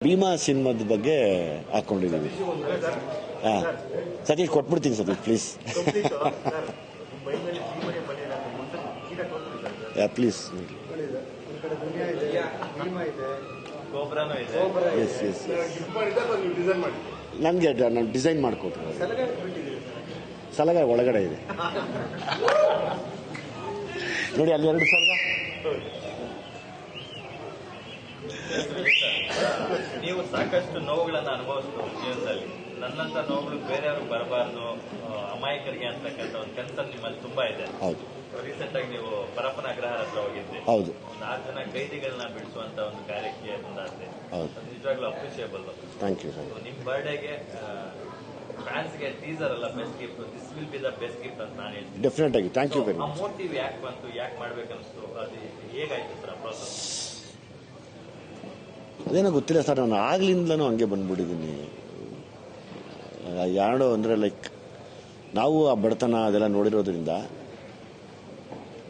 ಭೀಮಾ ಸಿನಿಮಾದ ಬಗ್ಗೆ ಹಾಕೊಂಡಿದ್ದೀವಿ ಹಾಂ. ಸತೀಶ್, ಕೊಟ್ಬಿಡ್ತೀನಿ Satish please please yes yes ನನಗೆ ನಾನು ಡಿಸೈನ್ ಮಾಡಿಕೊಟ್ರು ಸಲಗ ಒಳಗಡೆ ಇದೆ. ನೋಡಿ, ಅಲ್ಲಿ ಎರಡು ಸಲಗ ನೀವು ಸಾಕಷ್ಟು ನೋವುಗಳನ್ನ ಅನುಭವಿಸ್ತು ಜೀವನದಲ್ಲಿ. ನನ್ನಂತ ನೋವುಗಳು ಬೇರೆಯವ್ರಿಗೆ ಬರಬಾರ್ದು ಅಮಾಯಕರಿಗೆ ಅಂತಕ್ಕಂಥ ಒಂದು ಕನ್ಸರ್ನ್ ನಿಮ್ಮಲ್ಲಿ ತುಂಬಾ ಇದೆ. ರೀಸೆಂಟ್ ಆಗಿ ನೀವು ಪರಪನ ಅಗ್ರಹಾರ ಹತ್ರ ಹೋಗಿದ್ದೆ ಹೌದು. ಒಂದು ಆರು ಜನ ಕೈದಿಗಳನ್ನ ಬಿಡಿಸುವಂತ ಒಂದು ಕಾರ್ಯಕ್ಕೆ ಮುಂದಾದ್ರೆ. ನಿಜವಾಗ್ಲೂ ಅಪ್ರಿಷಿಯೇಬಲ್ ಥ್ಯಾಂಕ್ ಯು ಸರ್ ನಿಮ್ ಬರ್ಡೇಗೆ ಫ್ಯಾನ್ಸ್ಗೆ ಟೀಸರ್ ಅಲ್ಲ best gift this will be the best gift ಅಂತ ನಾನು ಹೇಳ್ತೀನಿ. ಡೆಫಿನೆಟ್ ಆಗಿ thank you very much motive ಯಾಕೆ ಬಂತು ಯಾಕೆ ಮಾಡ್ಬೇಕನ್ನಿಸ್ತು? ಅದು ಹೇಗಾಯ್ತು ಸರ್ ಪ್ರೋಸೆಸ್ ಅದೇನೋ ಗೊತ್ತಿಲ್ಲ ಸರ್, ನಾನು ಆಗ್ಲಿಂದಲೂ ಹಂಗೆ ಬಂದ್ಬಿಟ್ಟಿದ್ದೀನಿ. ಯಾರೋ ಅಂದರೆ ಲೈಕ್ ನಾವು ಆ ಬಡತನ ಅದೆಲ್ಲ ನೋಡಿರೋದ್ರಿಂದ,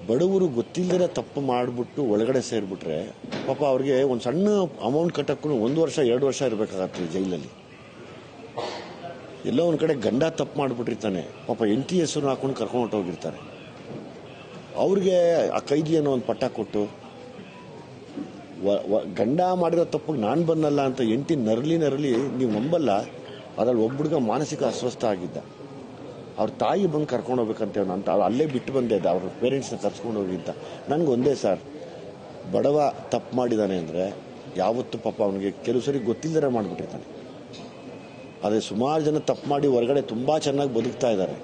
ಬಡವರು ಗೊತ್ತಿಲ್ಲದೆ ತಪ್ಪು ಮಾಡಿಬಿಟ್ಟು ಒಳಗಡೆ ಸೇರಿಬಿಟ್ರೆ, ಪಾಪ ಅವ್ರಿಗೆ ಒಂದು ಸಣ್ಣ ಅಮೌಂಟ್ ಕಟ್ಟಕ್ಕೂ ಒಂದು ವರ್ಷ, ಎರಡು ವರ್ಷ ಇರಬೇಕಾಗತ್ತೆ ಜೈಲಲ್ಲಿ. ಎಲ್ಲೋ ಒಂದು ಕಡೆ ಗಂಡ ತಪ್ಪು ಮಾಡಿಬಿಟ್ಟಿರ್ತಾನೆ. ಪಾಪ ಎಂಟಿ ಹೆಸರು ಹಾಕೊಂಡು ಕರ್ಕೊಂಡು ಹೋಗಿರ್ತಾರೆ ಅವ್ರಿಗೆ ಆ ಕೈದಿ ಅನ್ನೋ ಒಂದು ಪಟ್ಟ ಕೊಟ್ಟು ಗಂಡ ಮಾಡಿರೋ ತಪ್ಪಿಗೆ ನಾನು ಬಂದಲ್ಲ ಅಂತ ಎಂಟಿ ನರಲಿ ನರಲಿ ನೀವು ನಂಬಲ್ಲ, ಅದ್ರಲ್ಲಿ ಒಬ್ಬ ಮಾನಸಿಕ ಅಸ್ವಸ್ಥ ಆಗಿದ್ದ. ಅವ್ರ ತಾಯಿ ಬಂದು ಕರ್ಕೊಂಡು ಹೋಗ್ಬೇಕಂತ ಅಂತ ಅವ್ರು ಅಲ್ಲೇ ಬಿಟ್ಟು ಬಂದೆ ಅವ್ರ ಪೇರೆಂಟ್ಸ್ನ ಕರ್ಸ್ಕೊಂಡು ಹೋಗಿದ್ದ ಒಂದೇ ಸರ್, ಬಡವ ತಪ್ಪು ಮಾಡಿದ್ದಾನೆ ಅಂದರೆ ಯಾವತ್ತು ಪಾಪ ಅವನಿಗೆ ಕೆಲವು ಸರಿ ಗೊತ್ತಿಲ್ಲದೇ ಮಾಡಿಬಿಟ್ಟಿರ್ತಾನೆ. ಅದೇ ಸುಮಾರು ಜನ ತಪ್ಪು ಮಾಡಿ ಹೊರಗಡೆ ತುಂಬ ಚೆನ್ನಾಗಿ ಬದುಕ್ತಾ ಇದ್ದಾರೆ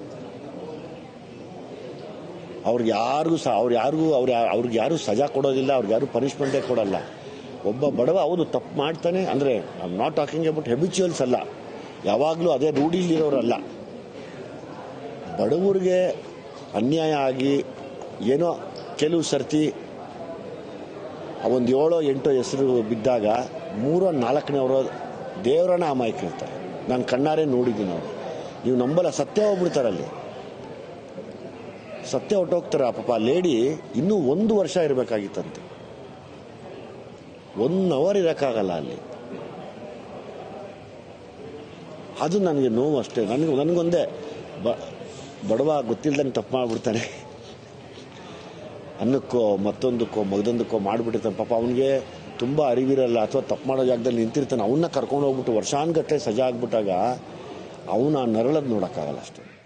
ಅವ್ರಿಗೆ ಯಾರಿಗೂ ಸಹ, ಅವ್ರು ಯಾರಿಗೂ, ಅವ್ರು ಅವ್ರಿಗೆ ಯಾರು ಸಜಾ ಕೊಡೋದಿಲ್ಲ, ಅವ್ರಿಗೆ ಯಾರು ಪನಿಷ್ಮೆಂಟೇ ಕೊಡಲ್ಲ. ಒಬ್ಬ ಬಡವ ಹೌದು ತಪ್ಪು ಮಾಡ್ತಾನೆ, ಅಂದರೆ I not talking about habituals ಅಲ್ಲ. ಯಾವಾಗಲೂ ಅದೇ ರೂಢಿಲಿರೋರಲ್ಲ ಬಡವರಿಗೆ ಅನ್ಯಾಯ ಆಗಿ ಏನೋ ಕೆಲವು ಸರ್ತಿ ಒಂದು ಏಳೋ ಎಂಟೋ ಹೆಸರು ಬಿದ್ದಾಗ ಮೂರೋ ನಾಲ್ಕನೇವರು ದೇವರನ್ನ ಅಮಾಯಕಿರ್ತಾರೆ ನಾನು ಕಣ್ಣಾರೆ ನೋಡಿದ್ದೀನಿ ಅವರು. ನೀವು ನಂಬಲ್ಲ, ಸತ್ಯ ಹೋಗ್ಬಿಡ್ತಾರಲ್ಲಿ. ಸತ್ಯ ಹೊಟ್ಟೋಗ್ತಾರೆ ಆ ಪಾಪ ಲೇಡಿ ಇನ್ನೂ ಒಂದು ವರ್ಷ ಇರಬೇಕಾಗಿತ್ತಂತೆ. ಒನ್ ಅವರ್ ಇರೋಕ್ಕಾಗಲ್ಲ ಅಲ್ಲಿ. ಅದು ನನಗೆ ನೋವು ಅಷ್ಟೇ. ನನಗೆ, ನನಗೊಂದೇ ಬ, ಬಡವ ಗೊತ್ತಿಲ್ಲದಂಗೆ ತಪ್ಪು ಮಾಡಿಬಿಡ್ತಾನೆ. ಅನ್ನಕ್ಕೋ, ಮತ್ತೊಂದಕ್ಕೋ, ಮಗದೊಂದಕ್ಕೋ ಮಾಡಿಬಿಟ್ಟಿರ್ತಾನೆ. ಪಾಪ ಅವನಿಗೆ ತುಂಬ ಅರಿವಿರಲ್ಲ ಅಥವಾ ತಪ್ಪು ಮಾಡೋ ಜಾಗದಲ್ಲಿ ನಿಂತಿರ್ತಾನೆ. ಅವನ್ನ ಕರ್ಕೊಂಡು ಹೋಗ್ಬಿಟ್ಟು ವರ್ಷಾನ್ಗಟ್ಟಲೆ ಸಜಾ ಆಗ್ಬಿಟ್ಟಾಗ ಅವನ ನರಳದ್ ನೋಡೋಕ್ಕಾಗಲ್ಲ ಅಷ್ಟೇ.